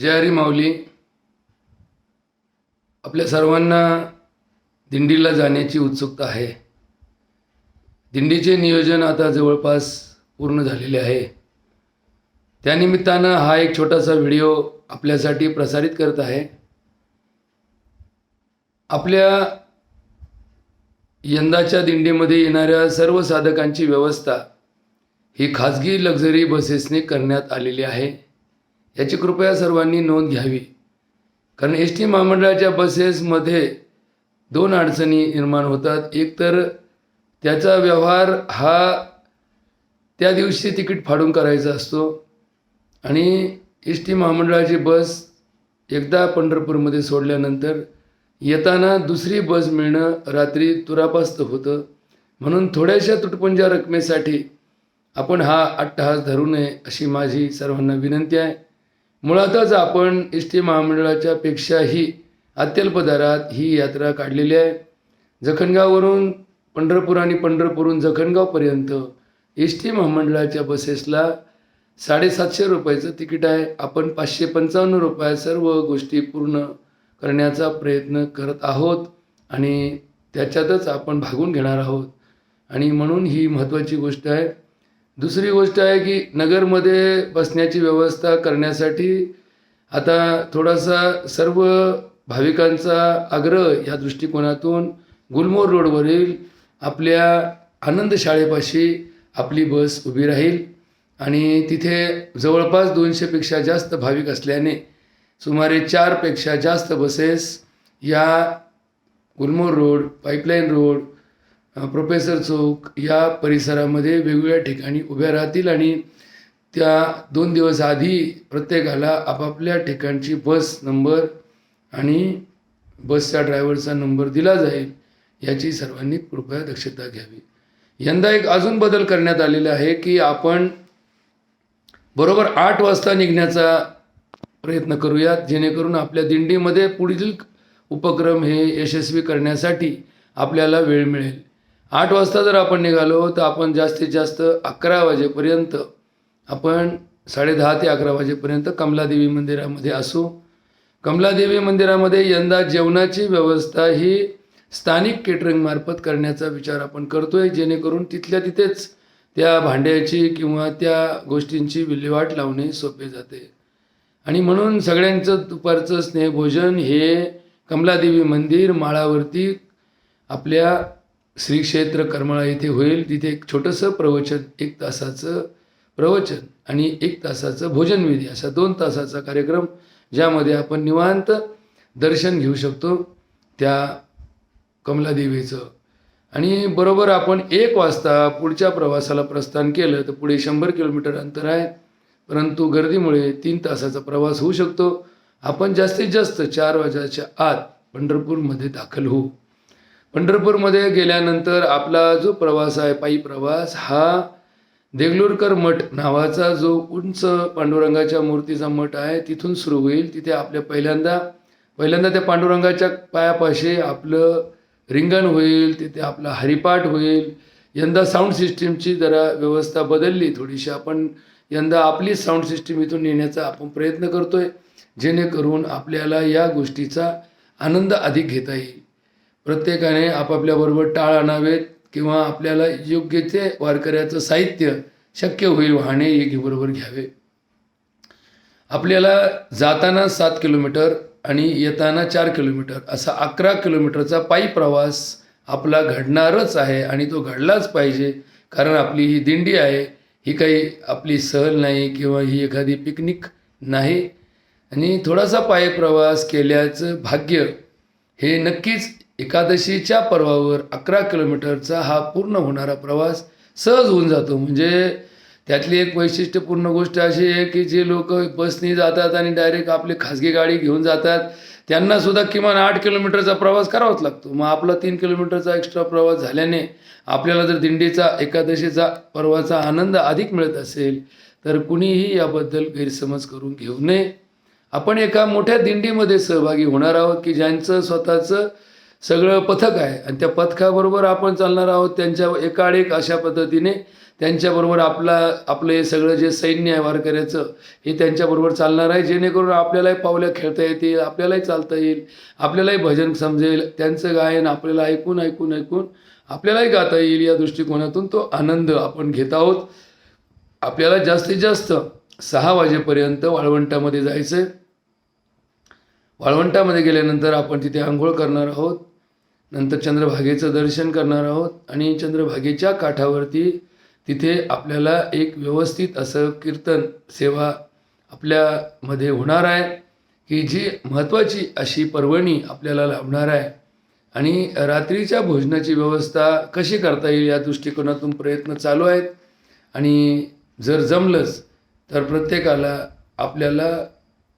जय हरी माऊली. आपल्या सर्वांना दिंडीला जाण्याची उत्सुकता आहे. दिंडीचे नियोजन आता जवळपास पूर्ण झालेले आहे. त्यानिमित्तानं हा एक छोटासा व्हिडिओ आपल्यासाठी प्रसारित करत आहे. आपल्या यंदाच्या दिंडीमध्ये येणाऱ्या सर्व साधकांची व्यवस्था ही खाजगी लक्झरी बसेसने करण्यात आलेली आहे. याची कृपया सर्वांनी नोंद घ्यावी. कारण एस टी महामंडळाच्या बसेसमध्ये दोन अडचणी निर्माण होतात. एकतर त्याचा व्यवहार हा त्या दिवशी तिकीट फाडून करायचा असतो. आणि एस टी महामंडळाची बस एकदा पंढरपूरमध्ये सोडल्यानंतर येताना दुसरी बस मिळणं रात्री तुरापास्त होतं. म्हणून थोड्याशा तुटपुंजा रकमेसाठी आपण हा अट्टहास धरू नये अशी माझी सर्वांना विनंती आहे. मुळातच आपण एस टी महामंडळाच्या पेक्षाही अत्यल्प दरात ही यात्रा काढलेली आहे. जखणगाववरून पंढरपूर आणि पंढरपूरहून जखणगावपर्यंत एस टी महामंडळाच्या बसेसला साडेसातशे रुपयाचं तिकीट आहे. आपण पाचशे पंचावन्न रुपयात सर्व गोष्टी पूर्ण करण्याचा प्रयत्न करत आहोत आणि त्याच्यातच आपण भागून घेणार आहोत. आणि म्हणून ही महत्त्वाची गोष्ट आहे. दुसरी गोष्ट आहे की नगरमध्ये बसण्याची व्यवस्था करण्यासाठी आता थोडासा सर्व भाविकांचा आग्रह या दृष्टिकोनातून गुलमोर रोडवरील आपल्या आनंद शाळेपाशी आपली बस उभी राहील. आणि तिथे जवळपास दोनशेपेक्षा जास्त भाविक असल्याने सुमारे चारपेक्षा जास्त बसेस या Gulmohar road pipeline road professor Chowk या परिसरामध्ये वेगवेगळ्या ठिकाणी उभ्या राहतील आणि त्या दोन दिवस आधी प्रत्येकाला आपापल्या ठिकाणची बस नंबर आणि बसच्या ड्रायव्हरचा नंबर दिला जाईल याची सर्वांनी कृपया दक्षता घ्यावी. यंदा एक अजून बदल करण्यात आलेला आहे की आपण बरोबर आठ वाजता निघण्याचा प्रयत्न करूयात जेणेकरून आपल्या दिंडीमध्ये पुढील उपक्रम हे यशस्वी करण्यासाठी आपल्याला वेळ मिळेल. आठ वाजता जर आपण निघालो तर आपण जास्तीत जास्त अकरा वाजेपर्यंत आपण साडेदहा ते अकरा वाजेपर्यंत कमलादेवी मंदिरामध्ये असू. कमलादेवी मंदिरामध्ये यंदा जेवणाची व्यवस्था ही स्थानिक केटरिंगमार्फत करण्याचा विचार आपण करतो आहे जेणेकरून तिथल्या तिथेच त्या भांड्याची किंवा त्या गोष्टींची विल्हेवाट लावणे सोपे जाते. आणि म्हणून सगळ्यांचं दुपारचं स्नेहभोजन हे कमलादेवी मंदिर माळावरती आपल्या श्री क्षेत्र करमाळा येथे होईल. तिथे एक छोटंसं प्रवचन एक तासाचं प्रवचन आणि एक तासाचं भोजनविधी असा दोन तासाचा कार्यक्रम ज्यामध्ये आपण निवांत दर्शन घेऊ शकतो त्या कमलादेवीचं. आणि बरोबर आपण एक वाजता पुढच्या प्रवासाला प्रस्थान केलं तर पुढे शंभर किलोमीटर अंतर आहे. परंतु गर्दीमुळे तीन तासाचा प्रवास होऊ शकतो. आपण जास्तीत जास्त चार वाजाच्या आत पंढरपूरमध्ये दाखल होऊ. पंढरपूरमध्ये गेल्यानंतर आपला जो प्रवास आहे पायी प्रवास हा देगलूरकर मठ नावाचा जो उंच पांडुरंगाच्या मूर्तीचा मठ आहे तिथून सुरू होईल. तिथे आपल्या पहिल्यांदा पहिल्यांदा त्या पांडुरंगाच्या पायापाशी आपलं रिंगण होईल तिथे आपला हरिपाठ होईल. यंदा साऊंड सिस्टीमची जरा व्यवस्था बदलली थोडीशी. आपण यंदा आपली साऊंड सिस्टीम इथून नेण्याचा आपण प्रयत्न करतोय जेणेकरून आपल्याला या गोष्टीचा आनंद अधिक घेता येईल. प्रत्येकाने आपापल्याबरोबर टाळ आणावेत किंवा आपल्याला योग्य ते वारकऱ्याचं साहित्य शक्य होईल वाहने हे बरोबर घ्यावे. आपल्याला जाताना सात किलोमीटर आणि येताना चार किलोमीटर असा अकरा किलोमीटरचा पायी प्रवास आपला घडणारच आहे आणि तो घडलाच पाहिजे. कारण आपली ही दिंडी आहे ही काही आपली सहल नाही किंवा ही एखादी पिकनिक नाही. आणि थोडासा पायी प्रवास केल्याचं भाग्य हे नक्कीच एकादशीच्या पर्वावर अकरा किलोमीटरचा हा पूर्ण होणारा प्रवास सहज होऊन जातो. म्हणजे त्यातली एक वैशिष्ट्यपूर्ण गोष्ट अशी आहे की जे लोक बसने जातात आणि डायरेक्ट आपली खाजगी गाडी घेऊन जातात त्यांना सुद्धा किमान आठ किलोमीटरचा प्रवास करावाच लागतो. मग आपला तीन किलोमीटरचा एक्स्ट्रा प्रवास झाल्याने आपल्याला जर दिंडीचा एकादशीचा पर्वाचा आनंद अधिक मिळत असेल तर कुणीही याबद्दल गैरसमज करून घेऊ नये. आपण एका मोठ्या दिंडीमध्ये सहभागी होणार आहोत की ज्यांचं स्वतःचं सगळं पथक आहे. आणि त्या पथकाबरोबर आपण चालणार आहोत त्यांच्या एकाडेक अशा पद्धतीने त्यांच्याबरोबर आपला आपलं हे सगळं जे सैन्य आहे वारकऱ्याचं हे त्यांच्याबरोबर चालणार आहे. जेणेकरून आपल्यालाही पावल्या खेळता येतील आपल्यालाही चालता येईल आपल्यालाही भजन समजेल त्यांचं गायन आपल्याला ऐकून ऐकून ऐकून आपल्यालाही गाता येईल या दृष्टिकोनातून तो आनंद आपण घेत आहोत. आपल्याला जास्तीत जास्त सहा वाजेपर्यंत वाळवंटामध्ये जायचं आहे वाळवंटामध्ये गेल्यानंतर आपण तिथे आंघोळ करणार आहोत. नंतर चंद्रभागेचं दर्शन करणार आहोत आणि चंद्रभागेच्या काठावरती तिथे आपल्याला एक व्यवस्थित असं कीर्तन सेवा आपल्यामध्ये होणार आहे की जी महत्त्वाची अशी पर्वणी आपल्याला लाभणार आहे. आणि रात्रीच्या भोजनाची व्यवस्था कशी करता येईल या दृष्टिकोनातून प्रयत्न चालू आहेत. आणि जर जमलंच तर प्रत्येकाला आपल्याला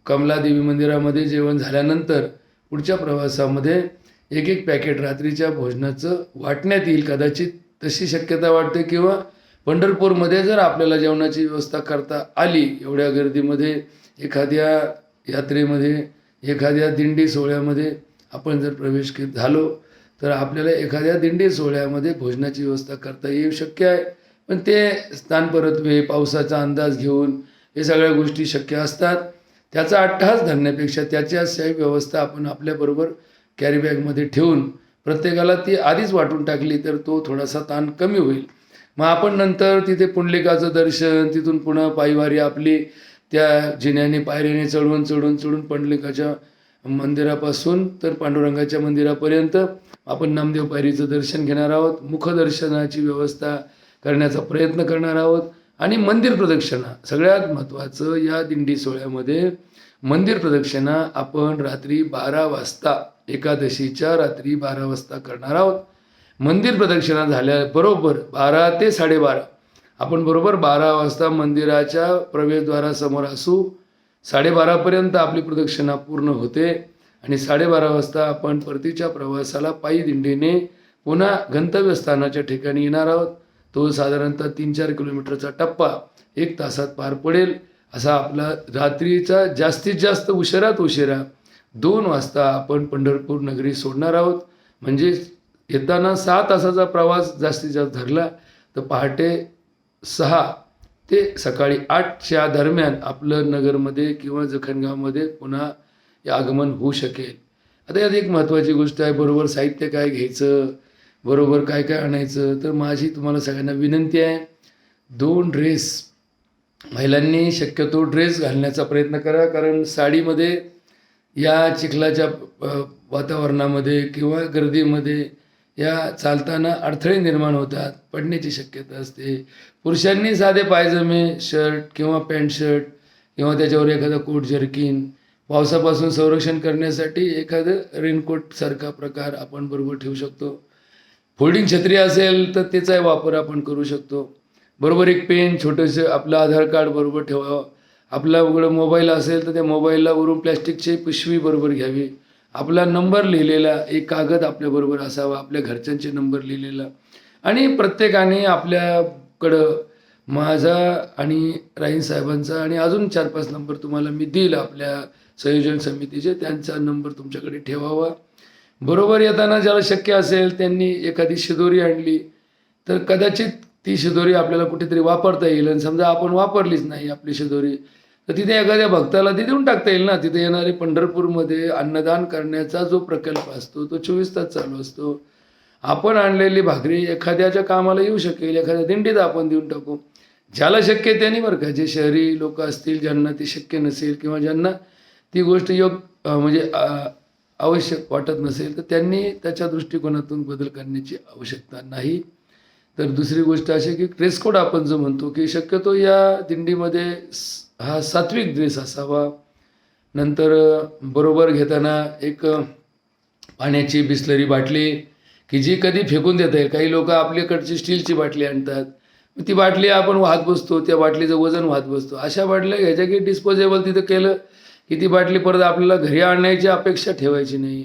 कमलादेवी मंदिरामध्ये जेवण झाल्यानंतर पुढच्या प्रवासामध्ये एक एक पॅकेट रात्रीच्या भोजनाचं वाटण्यात येईल कदाचित तशी शक्यता वाटते किंवा पंढरपूरमध्ये जर आपल्याला जेवणाची व्यवस्था करता आली एवढ्या गर्दीमध्ये एखाद्या यात्रेमध्ये एखाद्या दिंडी सोहळ्यामध्ये आपण जर प्रवेश के झालो तर आपल्याला एखाद्या दिंडी सोहळ्यामध्ये भोजनाची व्यवस्था करता येऊ शक्य आहे. पण ते स्थानपरत्वे पावसाचा अंदाज घेऊन हे सगळ्या गोष्टी शक्य असतात. त्याचा अट्टहास धरण्यापेक्षा त्याची व्यवस्था आपण आपल्याबरोबर कॅरीबॅगमध्ये ठेवून प्रत्येकाला ती आधीच वाटून टाकली तर तो थोडासा ताण कमी होईल. मग आपण नंतर तिथे पुंडलिकाचं दर्शन तिथून पुन्हा पायवारी आपली त्या जिन्याने पायरीने चढवून चढून चढून पुंडलिकाच्या मंदिरापासून तर पांडुरंगाच्या मंदिरापर्यंत आपण नामदेव पायरीचं दर्शन घेणार आहोत. मुखदर्शनाची व्यवस्था करण्याचा प्रयत्न करणार आहोत. आणि मंदिर प्रदक्षिणा सगळ्यात महत्त्वाचं या दिंडी सोहळ्यामध्ये मंदिर प्रदक्षिणा आपण रात्री बारा वाजता एकादशीच्या रात्री बारा वाजता करणार आहोत. मंदिर प्रदक्षिणा झाल्याबरोबर बारा ते साडेबारा. आपण बरोबर बारा वाजता मंदिराच्या प्रवेशद्वारासमोर असू साडेबारापर्यंत आपली प्रदक्षिणा पूर्ण होते आणि साडेबारा वाजता आपण परतीच्या प्रवासाला पायी दिंडीने पुन्हा गंतव्यस्थानाच्या ठिकाणी येणार आहोत. तो साधारणतः तीन चार किलोमीटरचा टप्पा एक तासात पार पडेल असा आपला रात्रीचा जास्तीत जास्त उशिरात उशिरा दोन वाजता आपण पंढरपूर नगरी सोडणार आहोत. म्हणजे येताना सहा तासाचा प्रवास जास्तीत जास्त धरला तर पहाटे सहा ते सकाळी आठच्या दरम्यान आपलं नगरमध्ये किंवा जखणगावमध्ये पुन्हा हे आगमन होऊ शकेल. आता यात एक महत्त्वाची गोष्ट आहे बरोबर साहित्य काय घ्यायचं बरोबर काय काय आणायचं तर माझी तुम्हाला सगळ्यांना विनंती आहे दोन ड्रेस. महिलांनी शक्यतो ड्रेस घालण्याचा प्रयत्न करा कारण साडीमध्ये या चिखलाच्या वातावरणामध्ये किंवा गर्दीमध्ये या चालताना अडथळे निर्माण होतात पडण्याची शक्यता असते. पुरुषांनी साधे पायजमे शर्ट किंवा पॅन्ट शर्ट किंवा त्याच्यावर एखादा कोट जर्किन पावसापासून संरक्षण करण्यासाठी एखादं रेनकोटसारखा प्रकार आपण बरोबर ठेवू शकतो. फोल्डिंग छत्री असेल तर त्याचाही वापर आपण करू शकतो. बरोबर एक पेन छोटंसं आपलं आधार कार्ड बरोबर ठेवावं. आपला उघडं मोबाईल असेल तर त्या मोबाईलावरून प्लॅस्टिकची पिशवी बरोबर घ्यावी. आपला नंबर लिहिलेला एक कागद आपल्याबरोबर असावा आपल्या घरच्यांचे नंबर लिहिलेला. आणि प्रत्येकाने आपल्याकडं माझा आणि राईन साहेबांचा आणि अजून चार पाच नंबर तुम्हाला मी देईल आपल्या संयोजन समितीचे त्यांचा नंबर तुमच्याकडे ठेवावा. बरोबर येताना ज्याला शक्य असेल त्यांनी एखादी शिदोरी आणली तर कदाचित ती शिदोरी आपल्याला कुठेतरी वापरता येईल. आणि समजा आपण वापरलीच नाही आपली शिदोरी तर तिथे एखाद्या भक्ताला ती देऊन टाकता येईल ना. तिथे येणारे पंढरपूरमध्ये अन्नदान करण्याचा जो प्रकल्प असतो तो चोवीस तास चालू असतो. आपण आणलेली भाकरी एखाद्याच्या कामाला येऊ शकेल एखाद्या दिंडीत आपण देऊन टाकू. ज्याला शक्य आहे त्यांनी बरं का जे शहरी लोक असतील ज्यांना ती शक्य नसेल किंवा ज्यांना ती गोष्ट योग म्हणजे आवश्यक वाटत नसेल तर त्यांनी त्याच्या दृष्टिकोनातून बदल करण्याची आवश्यकता नाही. तर दुसरी गोष्ट अशी की ड्रेस कोड आपण जो म्हणतो की शक्यतो या दिंडीमध्ये स- हा सात्विक द्वेष असावा. नंतर बरोबर घेताना एक पाण्याची बिसलरी बाटली की जी कधी फेकून देता येईल. काही लोक आपल्याकडची स्टीलची बाटली आणतात. ती बाटली आपण वाहत बसतो त्या बाटलीचं वजन वाहत बसतो. अशा बाटल्या घ्यायच्या की डिस्पोजेबल तिथं केलं की ती बाटली परत आपल्याला घरी आणण्याची अपेक्षा ठेवायची नाही.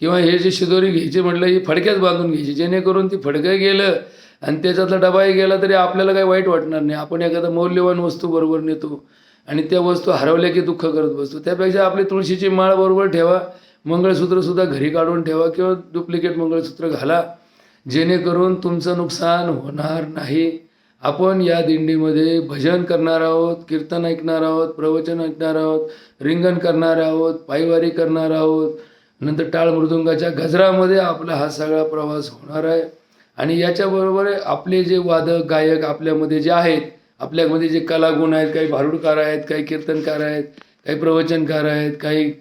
किंवा हे जे शिदोरी घ्यायची म्हटलं ही फडक्यात बांधून घ्यायची. जेणेकरून ती फडकं गेलं आणि त्याच्यातला डबाही गेला तरी आपल्याला काही वाईट वाटणार नाही. आपण एखादा मौल्यवान वस्तू बरोबर नेतो. आणि त्या वस्तू हरवल्या की दुःख करत बसतो. त्यापेक्षा आपली तुळशीची माळ बरोबर ठेवा मंगळसूत्रसुद्धा घरी काढून ठेवा किंवा डुप्लिकेट मंगळसूत्र घाला. जेणेकरून तुमचं नुकसान होणार नाही. आपण या दिंडीमध्ये भजन करणार आहोत कीर्तन ऐकणार आहोत प्रवचन ऐकणार आहोत रिंगण करणार आहोत पायवारी करणार आहोत. नंतर टाळ मृदुंगाच्या गजरामध्ये आपला हा सगळा प्रवास होणार आहे. आणि याच्याबरोबर आपले जे वादक गायक आपल्यामध्ये जे आहेत आपल्यामध्ये जे कलागुण आहेत काही भारुडकार आहेत काही कीर्तनकार आहेत काही प्रवचनकार आहेत काही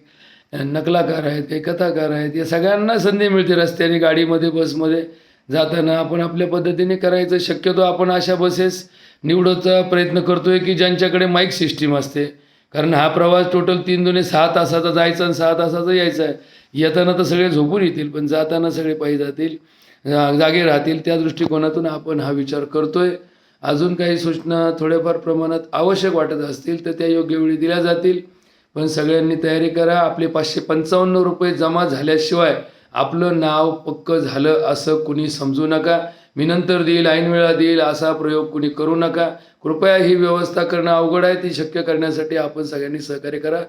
नकलाकार आहेत काही कथाकार आहेत या सगळ्यांना संधी मिळते रस्त्याने गाडीमध्ये बसमध्ये जाताना. आपण आपल्या पद्धतीने करायचं शक्यतो आपण अशा बसेस निवडचा प्रयत्न करतोय की ज्यांच्याकडे माईक सिस्टीम असते. कारण हा प्रवास टोटल तीन दोन्ही सहा तासाचा जायचा आणि सहा तासाचा यायचा. आहे येताना तर सगळे झोपून येतील पण जाताना सगळे पायी जातील जा- जागे राहतील. त्या दृष्टिकोनातून आपण हा विचार करतोय. अजून काही सूचना थोड्याफार प्रमाणात आवश्यक वाटत असतील तर त्या योग्य वेळी दिल्या जातील. पण सगळ्यांनी तयारी करा. आपले पाचशे पंचावन्न रुपये जमा झाल्याशिवाय आपलं नाव पक्क झालं असं कुणी समजू नका. मी नंतर देईल ऐन वेळा देईल असा प्रयोग कुणी करू नका. कृपया ही व्यवस्था करणं अवघड आहे. ती शक्य करण्यासाठी आपण सगळ्यांनी सहकार्य करा.